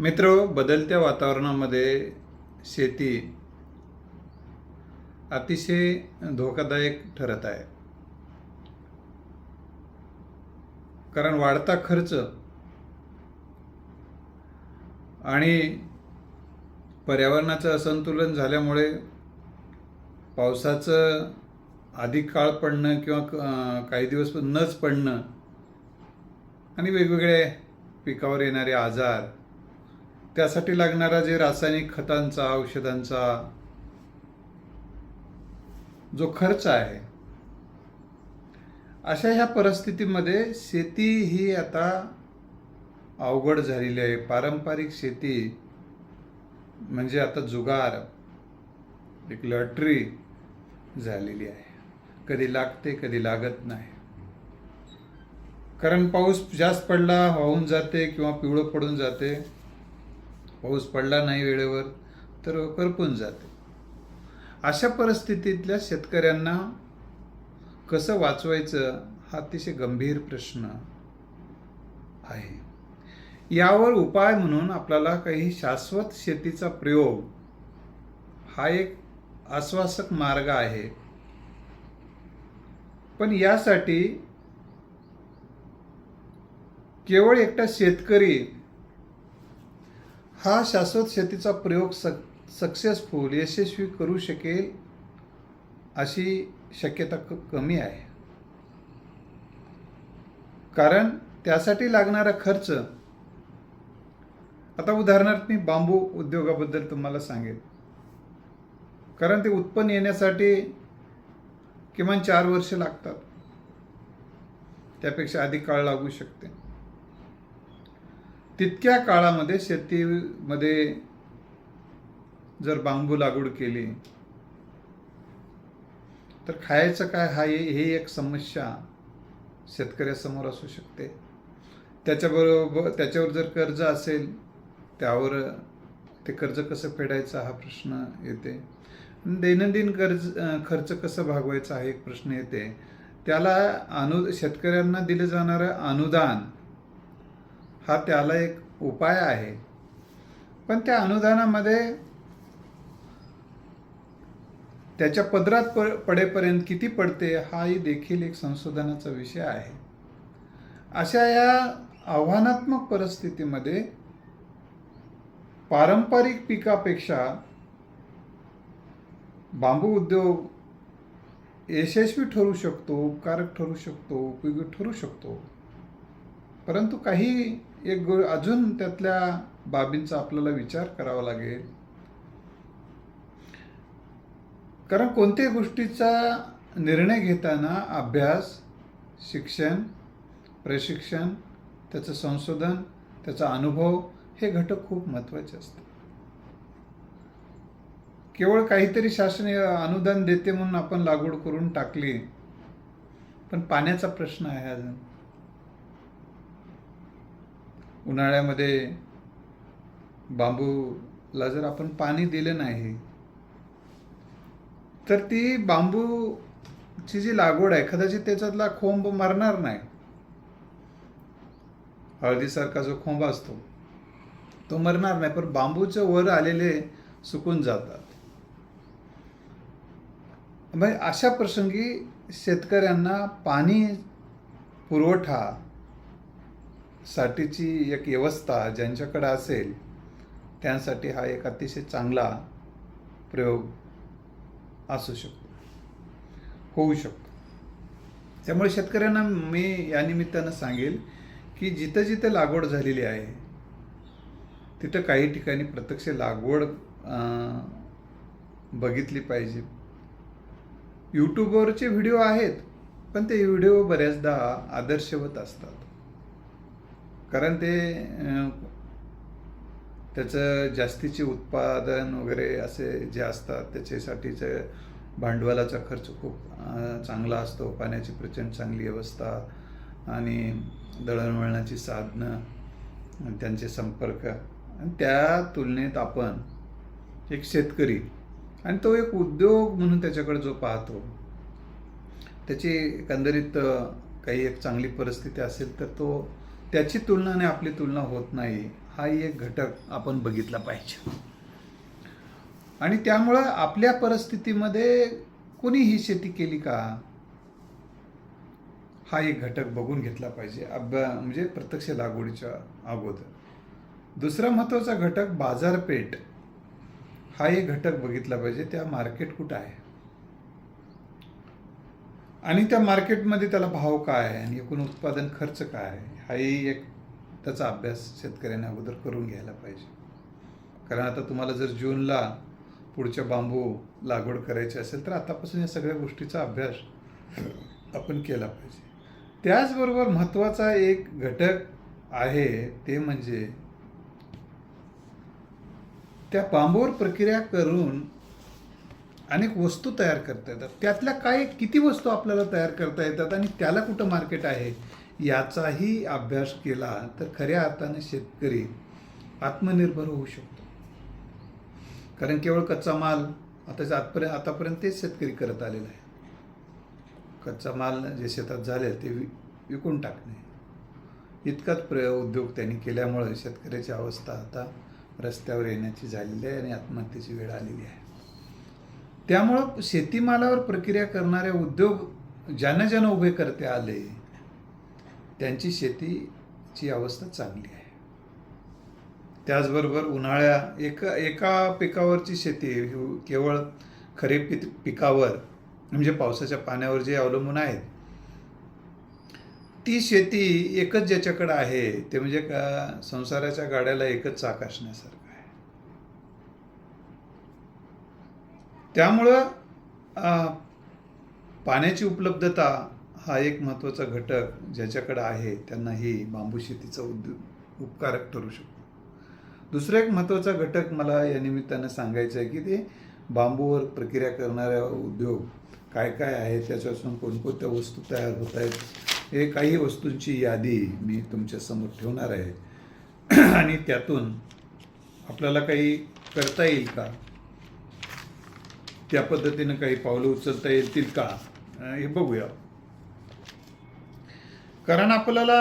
मित्र बदलत्या वातावरणामध्ये शेती अतिशय धोकादायक ठरत आहे. कारण वाढता खर्च आणि पर्यावरणाचं असंतुलन झाल्यामुळे पावसाचं अधिक काळ पडणं किंवा काही दिवस नच पडणं आणि वेगवेगळे पिकावर येणारे आजार त्यासाठी लागणारा जे रासायनिक खतांचा औषधांचा जो खर्च आहे अशा ह्या परिस्थितीमध्ये शेती ही आता अवघड झालेली आहे. पारंपरिक शेती म्हणजे आता जुगार एक लॉटरी झालेली आहे. कधी लागते कधी लागत नाही. कारण पाऊस जास्त पडला वाहून जाते किंवा पिवळं पडून जाते. पाऊस पडला नाही वेळेवर तर करपून जाते. अशा परिस्थितीतल्या शेतकऱ्यांना कसं वाचवायचं हा अतिशय गंभीर प्रश्न आहे. यावर उपाय म्हणून आपल्याला काही शाश्वत शेतीचा प्रयोग हा एक आश्वासक मार्ग आहे. पण यासाठी केवळ एकटा शेतकरी हा शाश्वत शेतीचा प्रयोग सक सक्सेसफुल यशस्वी करू शकेल अशी शक्यता क कमी आहे. कारण त्यासाठी लागणारा खर्च आता उदाहरणार्थ मी बांबू उद्योगाबद्दल तुम्हाला सांगेन. कारण ते उत्पन्न येण्यासाठी किमान चार वर्ष लागतात. त्यापेक्षा अधिक काळ लागू शकते. तितक्या काळामध्ये शेतीमध्ये जर बांबू लागवड केली तर खायचं काय? हा हे एक समस्या शेतकऱ्यासमोर असू शकते. त्याच्याबरोबर त्याच्यावर जर कर्ज असेल त्यावर ते कर्ज कसं फेडायचं हा प्रश्न येते. दैनंदिन कर्ज खर्च कसं भागवायचा हा एक प्रश्न येते. त्याला अनु शेतकऱ्यांना दिलं जाणारं अनुदान हा त्याला एक उपाय आहे. पण त्या अनुदानामध्ये त्याच्या पदरात प पडेपर्यंत किती पडते हाही देखील एक संशोधनाचा विषय आहे. अशा या आव्हानात्मक परिस्थितीमध्ये पारंपरिक पिकापेक्षा बांबू उद्योग यशस्वी ठरू शकतो उपकारक ठरू शकतो उपयोगी ठरू शकतो. परंतु काही एक गो अजून त्यातल्या बाबींचा आपल्याला विचार करावा लागेल. कारण कोणत्याही गोष्टीचा निर्णय घेताना अभ्यास शिक्षण प्रशिक्षण त्याचं संशोधन त्याचा अनुभव हे घटक खूप महत्त्वाचे असतात. केवळ काहीतरी शासन अनुदान देते म्हणून आपण लागवड करून टाकली पण पाण्याचा प्रश्न आहे अजून. उन्हाळ्यामध्ये बांबूला जर आपण पाणी दिलं नाही तर ती बांबूची जी लागवड आहे कदाचित त्याच्यातला खोंब मरणार नाही. हळदीसारखा जो खोंब असतो तो मरणार नाही पण बांबूच्या वर आलेले सुकून जातात. म्हणजे अशा प्रसंगी शेतकऱ्यांना पाणी पुरवठा साठीची एक व्यवस्था ज्यांच्याकडे असेल त्यांसाठी हा एक अतिशय चांगला प्रयोग असू शकतो. होऊ शकतो. त्यामुळे शेतकऱ्यांना मी या निमित्तानं सांगेल की जिथं जिथं लागवड झालेली आहे तिथं काही ठिकाणी प्रत्यक्ष लागवड बघितली पाहिजे. यूट्यूबवरचे व्हिडिओ आहेत पण ते व्हिडिओ बऱ्याचदा आदर्शवत असतात. कारण ते त्याचं जास्तीचे उत्पादन वगैरे असे जे असतात त्याच्यासाठीचं भांडवलाचा खर्च खूप चांगला असतो. पाण्याची प्रचंड चांगली व्यवस्था आणि दळणवळणाची साधनं त्यांचे संपर्क. आणि त्या तुलनेत आपण एक शेतकरी आणि तो एक उद्योग म्हणून त्याच्याकडे जो पाहतो त्याची एकंदरीत काही एक चांगली परिस्थिती असेल तर तो त्याची तुलना आणि आपली तुलना होत नाही हा एक घटक आपण बघितला पाहिजे. आणि त्यामुळं आपल्या परिस्थितीमध्ये कोणी ही शेती केली का हा एक घटक बघून घेतला पाहिजे. अभ्या म्हणजे प्रत्यक्ष लागवडीच्या अगोदर. दुसरा महत्त्वाचा घटक बाजारपेठ. हा एक घटक बघितला पाहिजे त्या मार्केट कुठं आहे? आणि त्या मार्केटमध्ये त्याला भाव काय आहे? आणि एकूण उत्पादन खर्च काय आहे? हाही एक त्याचा अभ्यास शेतकऱ्यांनी अगोदर करून घ्यायला पाहिजे. कारण आता तुम्हाला जर जूनला पुढच्या बांबू लागवड करायची असेल तर आतापासून या सगळ्या गोष्टीचा अभ्यास आपण केला पाहिजे. त्याचबरोबर महत्त्वाचा एक घटक आहे ते म्हणजे त्या बांबूवर प्रक्रिया करून अनेक वस्तू तयार करता येतात. त्यातल्या काय किती वस्तू आपल्याला तयार करता येतात आणि त्याला कुठं मार्केट आहे याचाही अभ्यास केला तर खऱ्या अर्थाने शेतकरी आत्मनिर्भर होऊ शकतो. कारण केवळ कच्चा माल आताच्या आतपर्यंत आतापर्यंत तेच शेतकरी करत आलेला आहे कच्चा माल जे शेतात झाले ते विकून टाकणे. इतकाच प्र उद्योग त्यांनी केल्यामुळे शेतकऱ्याची अवस्था आता रस्त्यावर येण्याची झालेली आहे आणि आत्महत्येची वेळ आलेली आहे. त्यामुळं शेतीमालावर प्रक्रिया करणारे उद्योग ज्यांना ज्यांना उभे करते आले त्यांची शेतीची अवस्था चांगली आहे. त्याचबरोबर उन्हाळ्या एका एका पिकावरची शेती केवळ खरीप पि पिकावर म्हणजे पावसाच्या पाण्यावर जे अवलंबून आहेत ती शेती एकच ज्याच्याकडे आहे ते म्हणजे का संसाराच्या गाड्याला एकच चाक असण्यासारखं आहे. त्यामुळं पाण्याची उपलब्धता हा एक महत्त्वाचा घटक ज्याच्याकडं आहे त्यांना ही बांबू शेतीचा उद्योग उपकारक ठरू शकतो. दुसरा एक महत्त्वाचा घटक मला या निमित्तानं सांगायचं आहे की ते बांबूवर प्रक्रिया करणाऱ्या उद्योग काय काय आहे त्याच्यापासून कोणकोणत्या वस्तू तयार होत आहेत हे काही वस्तूंची यादी मी तुमच्यासमोर ठेवणार आहे. आणि त्यातून आपल्याला काही करता येईल का? त्या पद्धतीनं काही पावलं उचलता येतील का? हे बघूया. कारण आपल्याला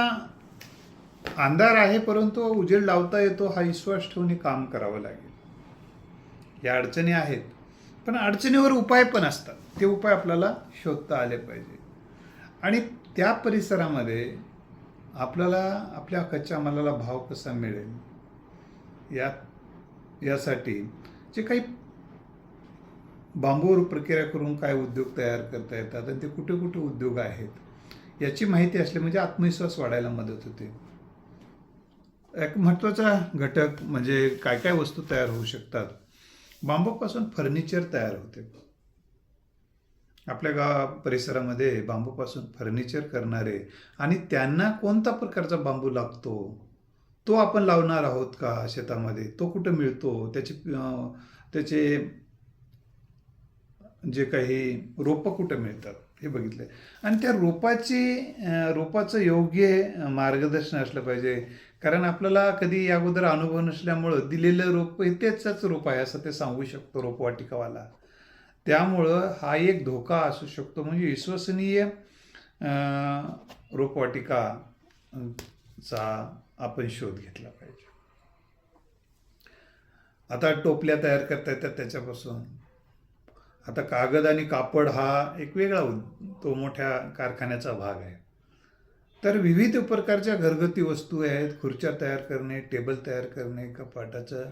अंधार आहे परंतु उजेड लावता येतो हा विश्वास ठेवून काम करावं लागेल. या अडचणी आहेत पण अडचणीवर उपाय पण असतात. ते उपाय आपल्याला शोधता आले पाहिजे. आणि त्या परिसरामध्ये आपल्याला आपल्या कच्च्या मालाला भाव कसा मिळेल या यासाठी जे काही बांबूवर प्रक्रिया करून काय उद्योग तयार करता येतात आणि ते कुठे कुठे उद्योग आहेत याची माहिती असली म्हणजे आत्मविश्वास वाढायला मदत होते. एक महत्त्वाचा घटक म्हणजे काय काय वस्तू तयार होऊ शकतात? बांबूपासून फर्निचर तयार होते. आपल्या गाव परिसरामध्ये बांबूपासून फर्निचर करणारे आणि त्यांना कोणता प्रकारचा बांबू लागतो? तो आपण लावणार आहोत का शेतामध्ये? तो कुठं मिळतो? त्याचे त्याचे जे काही रोपं कुठं मिळतात? हे बघितलं आणि त्या रोपाची रोपाचं योग्य मार्गदर्शन असलं पाहिजे. कारण आपल्याला कधी अगोदर अनुभव नसल्यामुळं दिलेलं रोप हे रोप आहे असं ते सांगू शकतो रोपवाटिकावाला. त्यामुळं हा एक धोका असू शकतो. म्हणजे विश्वसनीय रोपवाटिका चा आपण शोध घेतला पाहिजे. आता टोपल्या तयार करता येतात त्याच्यापासून. आता कागद आणि कापड हा एक वेगळा उद- तो मोठ्या कारखान्याचा भाग आहे. तर विविध प्रकारच्या घरगुती वस्तू आहेत खुर्च्या तयार करणे टेबल तयार करणे कपाटाचं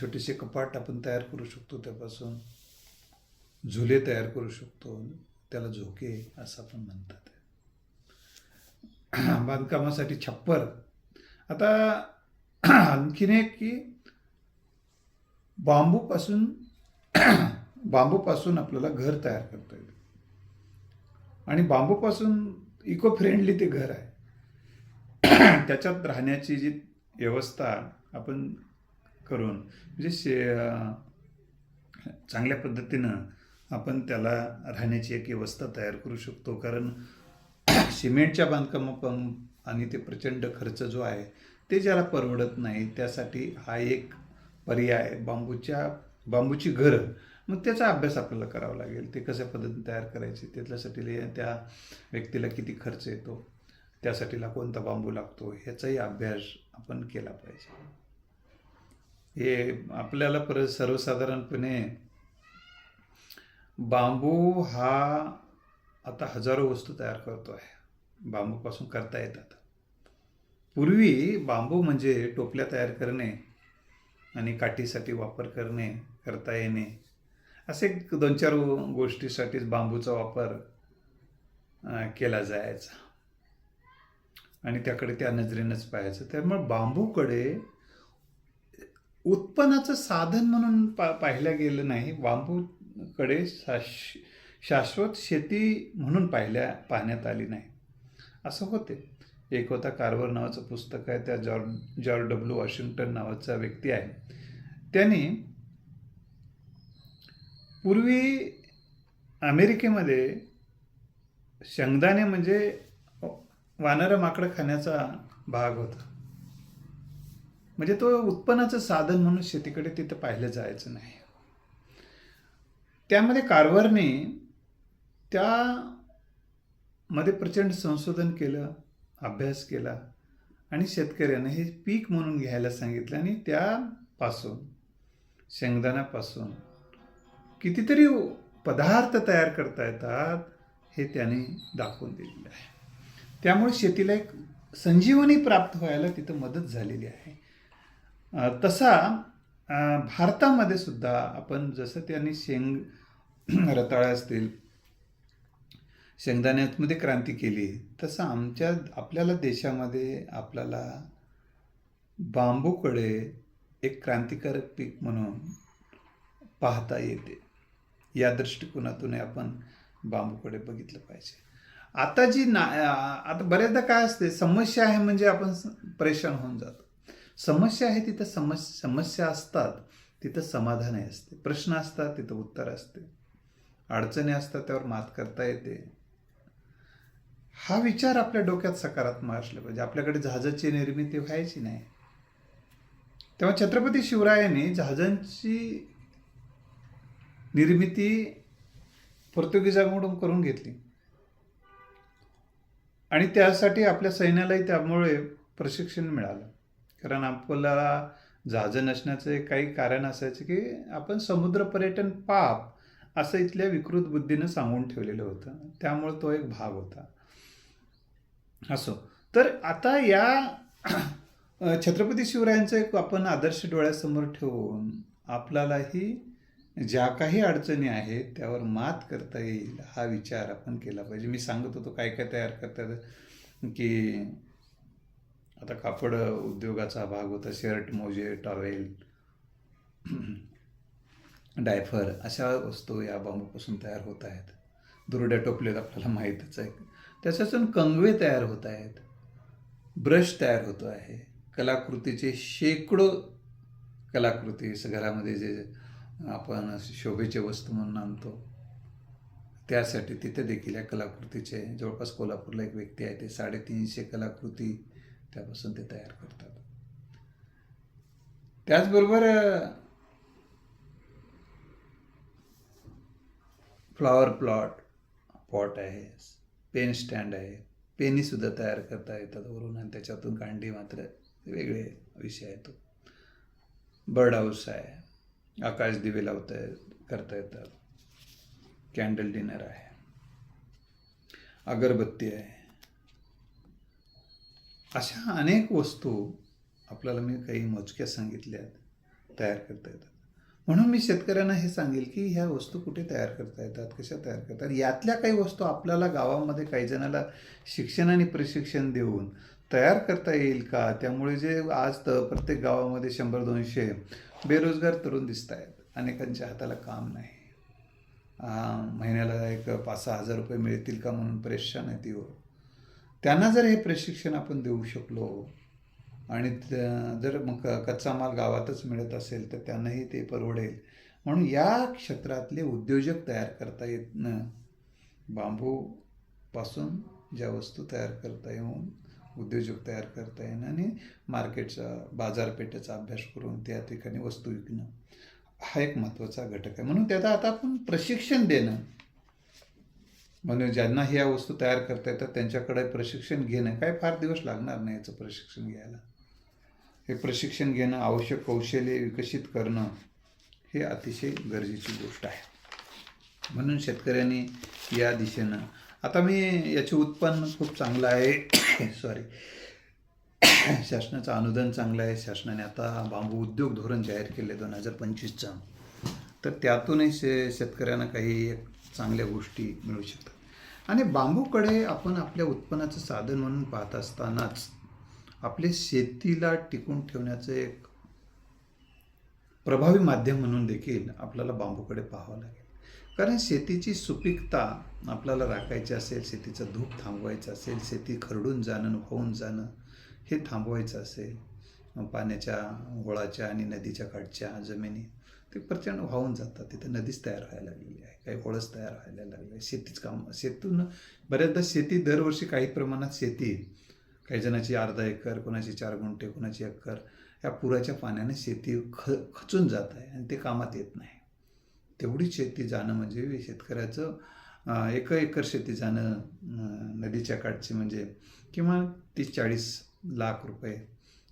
छोटेसे कपाट आपण तयार करू शकतो त्यापासून. झुले तयार करू शकतो त्याला झोके असं आपण म्हणतात. बांधकामासाठी छप्पर. आता आणखीन एक की बांबूपासून बांबूपासून आपल्याला घर तयार करता येईल. आणि बांबूपासून इको फ्रेंडली ते घर आहे. त्याच्यात राहण्याची जी व्यवस्था आपण करून म्हणजे शे चांगल्या पद्धतीनं आपण त्याला राहण्याची एक व्यवस्था तयार करू शकतो. कारण सिमेंटच्या बांधकामापण आणि ते प्रचंड खर्च जो आहे ते ज्याला परवडत नाही त्यासाठी हा एक पर्याय बांबूच्या बांबूची घरं मग त्याचा अभ्यास आपल्याला करावा लागेल. ते कशा पद्धतीने तयार करायचे त्याच्यासाठी त्या व्यक्तीला किती खर्च येतो त्यासाठीला कोणता बांबू लागतो ह्याचाही अभ्यास आपण केला पाहिजे. हे आपल्याला परत सर्वसाधारणपणे बांबू हा आता हजारो वस्तू तयार करतो आहे. बांबूपासून करता येतात. पूर्वी बांबू म्हणजे टोपल्या तयार करणे आणि काठीसाठी वापर करणे करता येणे असे दोन चार गोष्टीसाठीच बांबूचा वापर केला जायचा. आणि त्याकडे त्या नजरेनंच पाहायचं. त्यामुळे बांबूकडे उत्पन्नाचं साधन म्हणून पा पाहिलं गेलं नाही. बांबूकडे शाश शाश्वत शेती म्हणून पाहिल्या पाहण्यात आली नाही. असं होते. एक होता कार्वर नावाचं पुस्तक आहे. त्या जॉर्ज जॉर्ज डब्ल्यू वॉशिंग्टन नावाचा व्यक्ती आहे. त्यांनी पूर्वी अमेरिकेमध्ये शेंगदाणे म्हणजे वानरं माकडं खाण्याचा भाग होता. म्हणजे तो उत्पन्नाचं साधन म्हणून शेतीकडे तिथं पाहिलं जायचं नाही. त्यामध्ये कारभारने त्यामध्ये प्रचंड संशोधन केलं अभ्यास केला आणि शेतकऱ्यांना हे पीक म्हणून घ्यायला सांगितलं आणि त्यापासून शेंगदाण्यापासून कितीतरी पदार्थ तयार करता येतात हे त्याने दाखवून दिलेलं आहे. त्यामुळे शेतीला एक संजीवनी प्राप्त व्हायला तिथं मदत झालेली आहे. तसा भारतामध्ये सुद्धा आपण जसं त्यांनी शेंग रताळ्या असतील शेंगदाण्यामध्ये क्रांती केली तसं आमच्या आपल्याला देशामध्ये आपल्याला बांबूकडे एक क्रांतिकारक पीक म्हणून पाहता येते. या दृष्टिकोनातून आपण बांबूकडे बघितलं पाहिजे. आता जी ना आता बऱ्याचदा काय असते समस्या आहे म्हणजे आपण परेशान होऊन जातो. समस्या आहे तिथं समस समस्या असतात तिथं समाधानही असते. प्रश्न असतात तिथं उत्तर असते. अडचणी असतात त्यावर मात करता येते. हा विचार आपल्या डोक्यात सकारात्मक असला पाहिजे. आपल्याकडे जहाजाची निर्मिती व्हायची नाही. तेव्हा छत्रपती शिवरायांनी जहाजांची निर्मिती पोर्तुगीजांकडून करून घेतली. आणि त्यासाठी आपल्या सैन्यालाही त्यामुळे प्रशिक्षण मिळालं. कारण आपल्याला जहाजं नसण्याचं काही कारण असायचं की आपण समुद्र पर्यटन पाप असं इथल्या विकृत बुद्धीनं सांगून ठेवलेलं होतं. त्यामुळे तो एक भाग होता. असो. तर आता या छत्रपती शिवरायांचा एक आपण आदर्श डोळ्यासमोर ठेवून आपल्यालाही ज्या काही अडचणी आहेत त्यावर मात करता येईल हा विचार आपण केला पाहिजे. मी सांगत होतो काय काय तयार करतात की आता कापड उद्योगाचा भाग होता शर्ट मोजे टॉवेल डायफर अशा वस्तू या बांबूपासून तयार होत आहेत. दुरड्या टोपलेत आपल्याला माहीतच आहे त्याच्यातून कंगवे तयार होत आहेत. ब्रश तयार होतो आहे. कलाकृतीचे शेकडो कलाकृती घरामध्ये जे आपण शोभेचे वस्तू म्हणून आणतो. त्यासाठी तिथे देखील या कलाकृतीचे जवळपास कोल्हापूरला एक व्यक्ती आहे ते साडेतीनशे कलाकृती त्यापासून ते तयार करतात. त्याचबरोबर फ्लॉवर प्लॉट पॉट आहे पेन स्टँड आहे पेनी सुद्धा तयार करता येतात वरून आणि त्याच्यातून कांडी मात्र वेगळे विषय आहे तो बर्ड हाऊस आहे. आकाश दिवे लावता येत करता येतात. कॅन्डल डिनर आहे. अगरबत्ती आहे. अशा अनेक वस्तू आपल्याला मी काही मोजक्या सांगितल्या तयार करता येतात. म्हणून मी शेतकऱ्यांना हे सांगेल की ह्या वस्तू कुठे तयार करता येतात कशा तयार करतात? यातल्या काही वस्तू आपल्याला गावामध्ये काही जणाला शिक्षण आणि प्रशिक्षण देऊन तयार करता येईल का? त्यामुळे जे आज तर प्रत्येक गावामध्ये शंभर दोनशे बेरोजगार तरुण दिसत आहेत अनेकांच्या हाताला काम नाही. महिन्याला एक पाच सहा हजार रुपये मिळतील का म्हणून परेशान आहे ती त्यांना जर हे प्रशिक्षण आपण देऊ शकलो आणि जर मग क- कच्चा माल गावातच मिळत असेल तर त्यांनाही ते परवडेल. म्हणून या क्षेत्रातले उद्योजक तयार करता येत न. बांबूपासून ज्या वस्तू तयार करता येऊन उद्योजक तयार करता येणं आणि मार्केटचा बाजारपेठेचा अभ्यास करून त्या ठिकाणी वस्तू विकणं हा एक महत्त्वाचा घटक आहे. म्हणून त्याचा आता आपण प्रशिक्षण देणं. म्हणून ज्यांना ह्या वस्तू तयार करता येतात त्यांच्याकडे प्रशिक्षण घेणं काय फार दिवस लागणार नाही याचं प्रशिक्षण घ्यायला. हे प्रशिक्षण घेणं आवश्यक कौशल्ये विकसित करणं हे अतिशय गरजेची गोष्ट आहे. म्हणून शेतकऱ्यांनी या दिशेनं आता मी याचे उत्पन्न खूप चांगलं आहे. सॉरी शासनाचं अनुदान चांगलं आहे. शासनाने आता बांबू उद्योग धोरण जाहीर केले दोन हजार पंचवीसचं. तर त्यातूनही शे शेतकऱ्यांना काही एक चांगल्या गोष्टी मिळू शकतात. आणि बांबूकडे आपण आपल्या उत्पन्नाचं साधन म्हणून पाहत असतानाच आपले शेतीला टिकून ठेवण्याचं एक प्रभावी माध्यम म्हणून देखील आपल्याला बांबूकडे पाहावं लागेल. कारण शेतीची सुपीकता आपल्याला राखायची असेल शेतीचं धूप थांबवायचं असेल शेती खरडून जाणं होऊन जाणं हे थांबवायचं असेल पाण्याच्या होळाच्या आणि नदीच्या काठच्या जमिनी ते प्रचंड वाहून जातात. तिथं नदीच तयार व्हायला लागलेली आहे काही होळच तयार व्हायला लागले आहे. शेतीच काम शेतून बऱ्याचदा शेती दरवर्षी काही प्रमाणात शेती काही जणाची अर्धा एकर कोणाची चार गुंठे कोणाची एकर या पुराच्या पाण्याने शेती ख खचून जात आहे आणि ते कामात येत नाही. तेवढी शेती जाणं म्हणजे शेतकऱ्याचं एक एकर शेती जाणं नदीच्या काठची म्हणजे किंवा तीस चाळीस लाख रुपये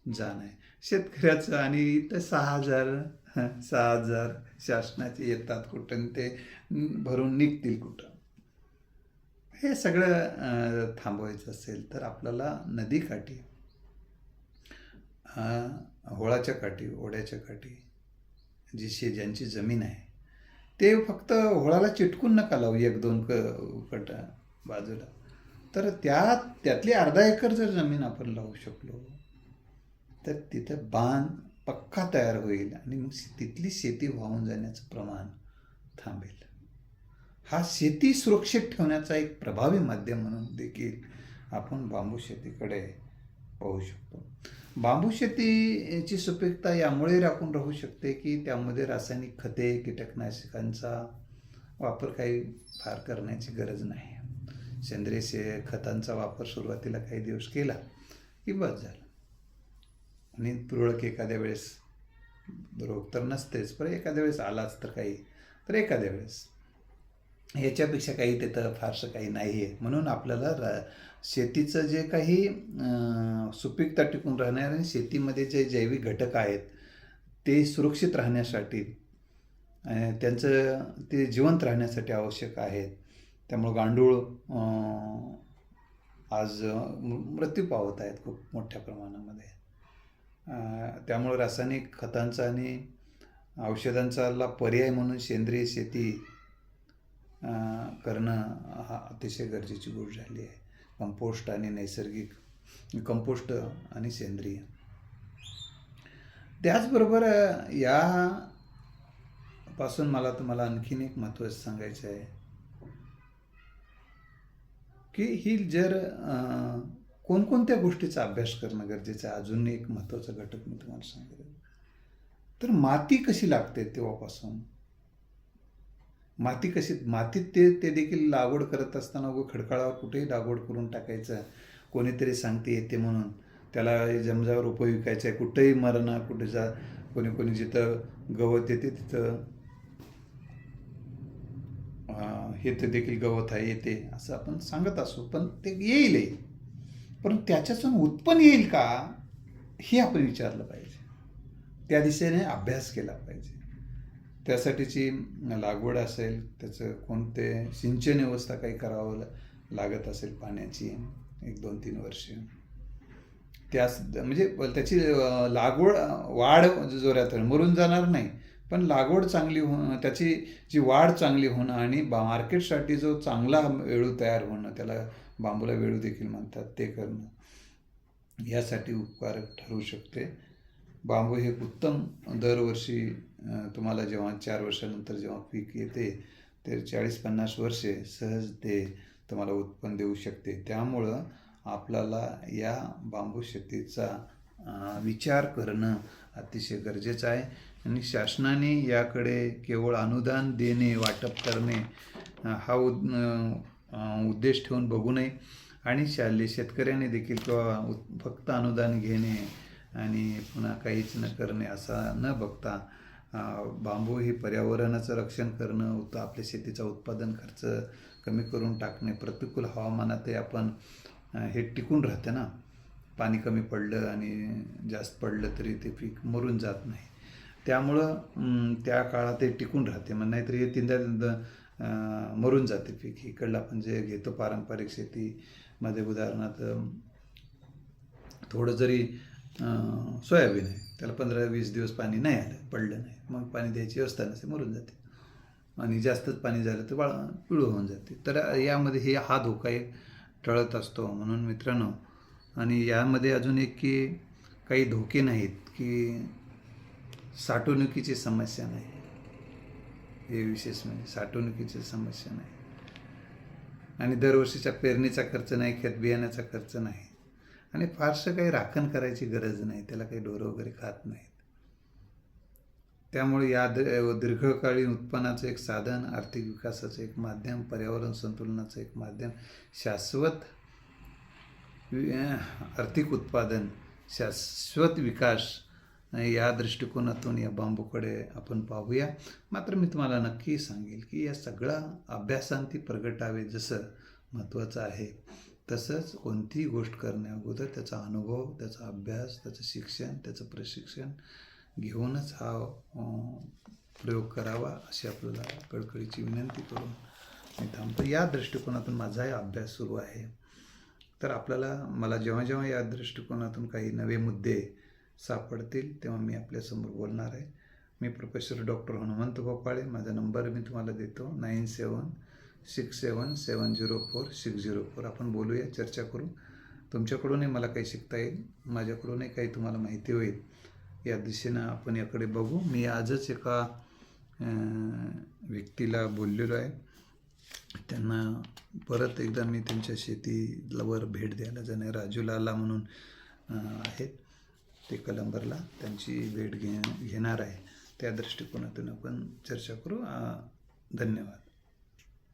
जाणं आहे. शेतकऱ्याचं आणि इथं सहा हजार सहा हजार शासनाचे येतात कुठं ते भरून निघतील कुठं. हे सगळं थांबवायचं असेल तर आपल्याला नदीकाठी होळाच्या काठी ओढ्याच्या काठी जी शे ज्यांची जमीन आहे ते फक्त होळाला चिटकून नका लावू एक दोन क कट बाजूला. तर त्या त्यातली अर्धा एकर जर जमीन आपण लावू शकलो तर तिथं बांध पक्का तयार होईल आणि मग तिथली शेती वाहून जाण्याचं प्रमाण थांबेल. हा शेती सुरक्षित ठेवण्याचा एक प्रभावी माध्यम म्हणून देखील आपण बांबू शेतीकडे पाहू शकतो. बांबू शेतीची सुपीकता यामुळे राखून राहू शकते की त्यामध्ये रासायनिक खते कीटकनाशकांचा वापर काही फार करण्याची गरज नाही. सेंद्रिय शे खतांचा वापर सुरुवातीला काही दिवस केला की बस झालं. आणि तुरळक एखाद्या वेळेस रोग तर नसतेच पण एखाद्या वेळेस आलाच तर काही तर एखाद्या वेळेस. याच्यापेक्षा काही तिथं फारसं काही नाही आहे म्हणून आपल्याला रा शेतीचं जे काही सुपीकता टिकून राहणार आणि शेतीमध्ये जे जैविक घटक आहेत ते सुरक्षित राहण्यासाठी त्यांचं ते जिवंत राहण्यासाठी आवश्यक आहेत. त्यामुळं गांडूळ आज मृत्यू पावत आहेत खूप मोठ्या प्रमाणामध्ये. त्यामुळं रासायनिक खतांचा आणि औषधांचाला पर्याय म्हणून सेंद्रिय शेती करणं हा अतिशय गरजेची गोष्ट झाली आहे. कंपोस्ट आणि नैसर्गिक कंपोस्ट आणि सेंद्रिय. त्याचबरोबर या पासून मला तुम्हाला आणखीन एक महत्त्वाचं सांगायचं आहे की ही जर कोणकोणत्या गोष्टीचा अभ्यास करणं गरजेचं आहे अजून एक महत्त्वाचा घटक मी तुम्हाला सांगेन तर माती कशी लागते तेव्हापासून? माती कशी मातीत ते ते देखील लागवड करत असताना उगं खडकाळावर कुठेही लागवड करून टाकायचं. कोणीतरी सांगते येते म्हणून. त्याला जमजावर उपयोग विकायचं आहे. कुठेही मरणं कुठे जा कोणी कोणी जिथं गवत येते तिथं. हे तर देखील गवत आहे येते असं आपण सांगत असू. पण ते येईलही परंतु त्याच्यातून उत्पन्न येईल का हे आपण विचारलं पाहिजे. त्या दिशेने अभ्यास केला पाहिजे. त्यासाठीची लागवड असेल त्याचं कोणते सिंचन व्यवस्था काही करावं ला- लागत असेल पाण्याची एक दोन तीन वर्ष. त्यास म्हणजे त्याची लागवड वाढ जोरात मरून जाणार नाही पण लागवड चांगली होणं त्याची जी वाढ चांगली होणं आणि बा मार्केटसाठी जो चांगला वेळू तयार होणं त्याला बांबूला वेळू देखील म्हणतात ते करणं यासाठी उपकारक ठरू शकते. बांबू हे उत्तम दरवर्षी तुम्हाला जेव्हा चार वर्षानंतर जेव्हा पीक येते ते चाळीस पन्नास वर्षे सहज ते तुम्हाला उत्पन्न देऊ शकते. त्यामुळं आपल्याला या बांबू शेतीचा विचार करणं अतिशय गरजेचं आहे. आणि शासनाने याकडे केवळ अनुदान देणे वाटप करणे हा उद उद्देश ठेवून बघू नये. आणि शालेय शेतकऱ्याने देखील किंवा फक्त अनुदान घेणे आणि पुन्हा काहीच न करणे असा न बघता बांबू हे पर्यावरणाचं रक्षण करणं उत आपल्या शेतीचा उत्पादन खर्च कमी करून टाकणे प्रतिकूल हवामानातही आपण हे टिकून राहते ना. पाणी कमी पडलं आणि जास्त पडलं तरी ते पीक मरून जात नाही. त्यामुळं त्या काळात ते टिकून राहते. मग नाहीतर हे तीनदा मरून जाते पीक. इकडलं आपण जे घेतो पारंपरिक शेतीमध्ये उदाहरणार्थ थोडं जरी सोयाबीन आहे. त्याला पंधरा वीस दिवस पाणी नाही आलं पडलं नाही. मग पाणी द्यायची व्यवस्था नसते मरून जाते. आणि जास्तच पाणी झालं तर बाळ पिळू होऊन जाते. तर यामध्ये हे हा धोका एक टळत असतो म्हणून मित्रांनो. आणि यामध्ये अजून एक की काही धोके नाहीत की साठवणुकीची समस्या नाही. हे विशेष म्हणजे साठवणुकीची समस्या नाही. आणि दरवर्षीच्या पेरणीचा खर्च नाही खेत बियाण्याचा खर्च नाही. आणि फारसं काही राखण करायची गरज नाही. त्याला काही ढोरं वगैरे खात नाहीत. त्यामुळे या द- दीर्घकालीन उत्पन्नाचं एक साधन आर्थिक विकासाचं एक माध्यम पर्यावरण संतुलनाचं एक माध्यम शाश्वत आर्थिक उत्पादन शाश्वत विकास या दृष्टिकोनातून या बांबूकडे आपण पाहूया. मात्र मी तुम्हाला नक्की सांगेल की या सगळा अभ्यासांती प्रगटावे जसं महत्त्वाचं आहे तसंच कोणतीही गोष्ट करण्या अगोदर त्याचा अनुभव त्याचा अभ्यास त्याचं शिक्षण त्याचं प्रशिक्षण घेऊनच हा प्रयोग करावा अशी आपल्याला कडकडीची विनंती करून मी थांबतो. या दृष्टिकोनातून माझाही अभ्यास सुरू आहे. तर आपल्याला मला जेव्हा जेव्हा या दृष्टिकोनातून काही नवे मुद्दे सापडतील तेव्हा मी आपल्यासमोर बोलणार आहे. मी प्रोफेसर डॉक्टर हनुमंत गोपाळे माझा नंबर मी तुम्हाला देतो nine seven six seven seven zero four six zero four आपण बोलूया चर्चा करू तुमच्याकडूनही मला काही शिकता येईल माझ्याकडूनही काही तुम्हाला माहिती होईल. या दिशेनं आपण याकडे बघू. मी आजच एका व्यक्तीला बोललेलो आहे. त्यांना परत एकदा मी त्यांच्या शेतीवर भेट द्यायला जाणार. राजू लाला म्हणून आहेत. ते कलंबरला त्यांची भेट घे घेणार आहे. त्या दृष्टिकोनातून आपण चर्चा करू. धन्यवाद.